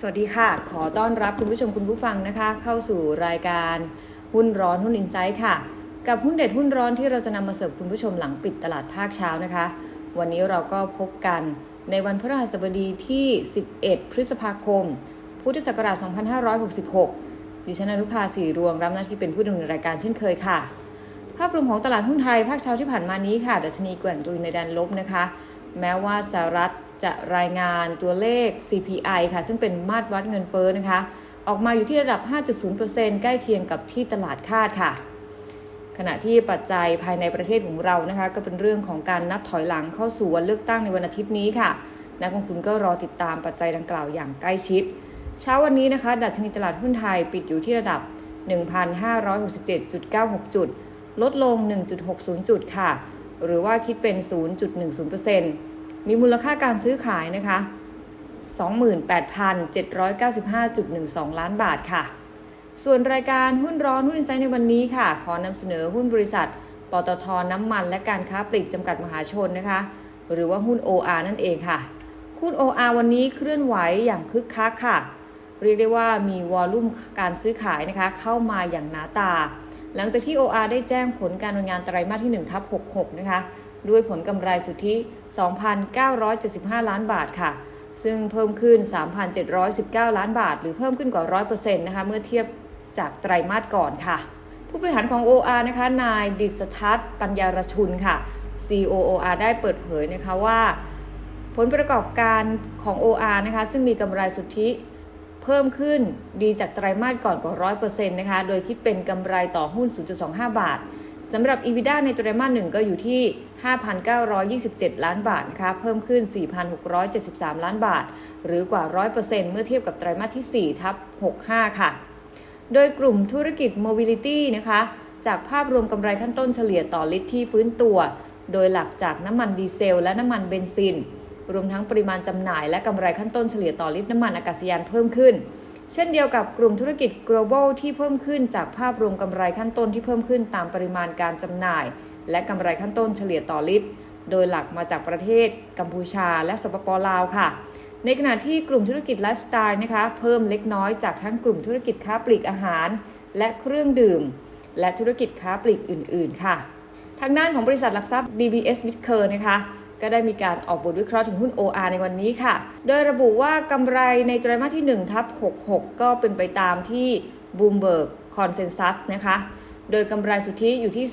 สวัสดีค่ะ ขอต้อนรับคุณผู้ชมคุณผู้ฟังนะคะ เข้าสู่รายการหุ้นร้อนหุ้นอินไซต์ค่ะ กับหุ้นเด็ดหุ้นร้อนที่เราจะนำมาเสิร์ฟคุณผู้ชมหลังปิดตลาดภาคเช้านะคะ วันนี้เราก็พบกันในวันพฤหัสบดีที่ 11 พฤษภาคม พุทธศักราช 2566 ดิฉันอนุภาสีรวงรับหน้าที่เป็นผู้ดำเนินรายการเช่นเคยค่ะ ภาพรวมของตลาดหุ้นไทยภาคเช้าที่ผ่านมานี้ค่ะ ดัชนีแกว่งตัวอยู่ในแดนลบนะคะ แม้ว่าสหรัฐ จะรายงานตัวเลข CPI ค่ะ ซึ่งเป็นมาตรวัดเงินเฟ้อนะคะ ออกมาอยู่ที่ระดับ 5.0%ใกล้เคียงกับที่ตลาดคาดค่ะ ขณะที่ปัจจัยภายในประเทศของเรานะคะ ก็เป็นเรื่องของการนับถอยหลังเข้าสู่วันเลือกตั้งในวันอาทิตย์นี้ค่ะ นักลงทุนก็รอติดตามปัจจัยดังกล่าวอย่างใกล้ชิด เช้าวันนี้นะคะ ดัชนีตลาดหุ้นไทยปิดอยู่ที่ระดับ 1,567.96 จุด ลดลง 1.60 จุดค่ะ หรือว่าคิดเป็น 0.10% มีมูลค่าการซื้อขายนะคะ 28,795.12 ล้านบาทค่ะ ส่วนรายการหุ้นร้อนหุ้นอินไซต์ในวันนี้ค่ะ ขอนำเสนอหุ้นบริษัท ปตทน้ำมันและการค้าปลีกจำกัดมหาชนนะคะ หรือว่าหุ้น OR นั่นเองค่ะ หุ้น OR วันนี้เคลื่อนไหวอย่างคึกคักค่ะ เรียกได้ว่ามีวอลลุ่มการซื้อขายนะคะ เข้ามาอย่างหนาตา หลังจากที่ OR ได้แจ้งผลการดำเนินงานไตรมาสที่1ทับ66 นะคะ ด้วยผลกำไรสุทธิ 2,975 ล้านบาทค่ะ ซึ่งเพิ่มขึ้น 3,719 ล้านบาท หรือเพิ่มขึ้นกว่า 100%นะคะเมื่อเทียบจากไตรมาสก่อนค่ะ ผู้บริหารของ OR นะคะ นายดิษทัศน์ปัญญารชุนค่ะ COOR ได้เปิดเผยนะคะว่า ผลประกอบการของ OR นะคะ ซึ่งมีกำไรสุทธิเพิ่มขึ้นดีจากไตรมาสก่อนกว่า 100%นะคะ โดยคิดเป็นกำไรต่อหุ้น 0.25 บาท สำหรับ EBITDA ในไตรมาสหนึ่งก็อยู่ที่ 5,927 ล้านบาทนะคะเพิ่มขึ้น 4,673 ล้านบาท หรือกว่า 100%เมื่อเทียบกับไตรมาสที่ 4 ทับ 65 ค่ะ โดยกลุ่มธุรกิจ Mobility นะคะ จากภาพรวมกำไรขั้นต้นเฉลี่ยต่อลิตรที่ฟื้นตัว โดยหลักจากน้ำมันดีเซล และน้ำมันเบนซิน รวมทั้งปริมาณจำหน่ายและกำไรขั้นต้นเฉลี่ยต่อลิตรน้ำมันอากาศยานเพิ่มขึ้น เช่นเดียวกับกลุ่มธุรกิจ global ที่เพิ่มขึ้นจากภาพรวมกำไรขั้นต้นที่เพิ่มขึ้นตามปริมาณการจำหน่าย และกำไรขั้นต้นเฉลี่ยต่อลิตร โดยหลักมาจากประเทศ กัมพูชา และสปปลาวค่ะ ในขณะที่กลุ่มธุรกิจไลฟ์สไตล์นะคะเพิ่มเล็กน้อยจากทั้งกลุ่มธุรกิจค้าปลีกอาหาร และเครื่องดื่ม และธุรกิจค้าปลีกอื่น ๆ ค่ะ ทางด้านของบริษัทหลักทรัพย์ DBS w i t c e r นะคะ ก็ได้มีการออกบทวิเคราะห์ถึงหุ้น OR ในวันนี้ค่ะ โดยระบุว่ากำไรในไตรมาสที่1ทับ66 ก็เป็นไปตามที่ Bloomberg Consensus นะคะ โดยกำไรสุทธิอยู่ที่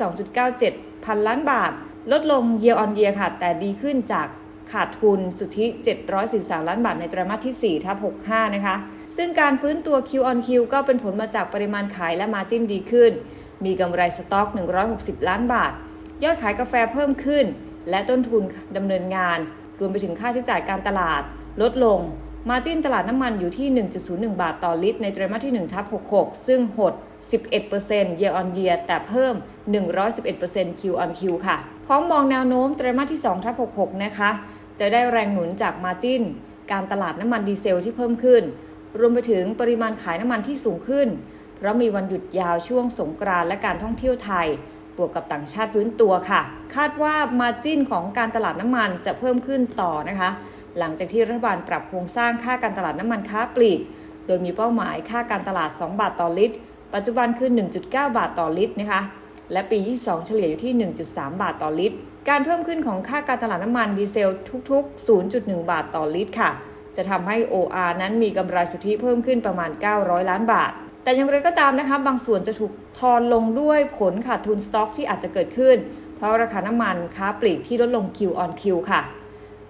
2.97 พันล้านบาท ลดลง year on year ค่ะ แต่ดีขึ้นจากขาดทุนสุทธิ 743 ล้านบาทในไตรมาสที่4ทับ65 นะคะ ซึ่งการฟื้นตัว Q on Q ก็เป็นผลมาจากปริมาณขายและ Margin ดีขึ้น มีกำไรสต็อก 160 ล้านบาท ยอดขายกาแฟเพิ่มขึ้น และต้นทุนดำเนินงาน รวมไปถึงค่าใช้จ่ายการตลาด ลดลง มาจิ้นตลาดน้ำมันอยู่ที่ 1.01 บาทต่อลิตร ในไตรมาสที่1ทับ66 ซึ่งหด 11% year on year แต่เพิ่ม 111% Q on Q ค่ะ พร้อมมองแนวโน้มไตรมาสที่2ทับ66 นะคะ จะได้แรงหนุนจากมาจิ้น การตลาดน้ำมันดีเซลที่เพิ่มขึ้น รวมไปถึงปริมาณขายน้ำมันที่สูงขึ้น เพราะมีวันหยุดยาวช่วงสงกรานต์และการท่องเที่ยวไทย บวกกับต่างชาติฟื้นตัวค่ะ คาดว่ามาจิ้นของการตลาดน้ำมันจะเพิ่มขึ้นต่อนะคะ หลังจากที่รัฐบาลปรับโครงสร้างค่าการตลาดน้ำมันค้าปลีก โดยมีเป้าหมายค่าการตลาด 2 บาทต่อลิตร ปัจจุบันคือ 1.9 บาทต่อลิตรนะคะ และปี 22 เฉลี่ยอยู่ที่ 1.3 บาทต่อลิตร การเพิ่มขึ้นของค่าการตลาดน้ำมันดีเซลทุก ๆ 0.1 บาทต่อลิตรค่ะ จะทำให้ OR นั้นมีกำไรสุทธิเพิ่มขึ้นประมาณ 900 ล้านบาท แต่อย่างไรก็ตามนะคะบางส่วนจะถูกทอนลงด้วยผลขาดทุนสต็อกที่อาจจะเกิดขึ้น เพราะราคาน้ำมันค้าปลีกที่ลดลง Q on Q ค่ะ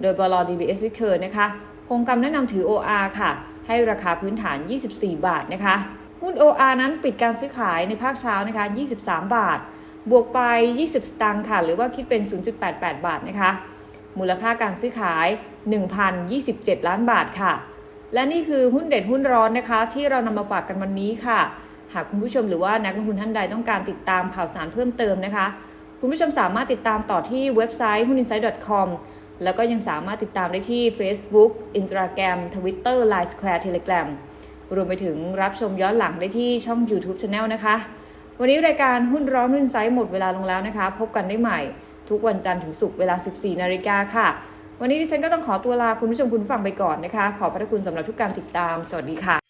โดยบล DBS w i c e r นะคะคงคำแนะนำถือ OR ค่ะ ให้ราคาพื้นฐาน 24 บาทนะคะหุ้น OR นั้นปิดการซื้อขายในภาคเช้านะคะ 23 บาท บวกไป 20 สตางค์ค่ะ หรือว่าคิดเป็น 0.88 บาทนะคะ มูลค่าการซื้อขาย 1,027 ล้านบาทค่ะ และนี่คือหุ้นเด็ดหุ้นร้อนนะคะ ที่เรานำมาฝากกันวันนี้ค่ะ หากคุณผู้ชมหรือว่านักลงทุนท่านใดต้องการติดตามข่าวสารเพิ่มเติมนะคะ คุณผู้ชมสามารถติดตามต่อที่เว็บไซต์ huninsight.com แล้วก็ยังสามารถติดตามได้ที่ Facebook Instagram Twitter Line Square Telegram รวมไปถึงรับชมย้อนหลังได้ที่ช่อง YouTube Channel นะคะ วันนี้รายการหุ้นร้อนหุ้นไซต์หมดเวลาลงแล้วนะคะ พบกันได้ใหม่ ทุกวันจันทร์ถึงศุกร์เวลา 14 นาฬิกาค่ะ วันนี้ดิฉันก็ต้องขอตัวลาคุณผู้ชมคุณฟังไปก่อนนะคะ ขอบพระคุณสำหรับทุกการติดตาม สวัสดีค่ะ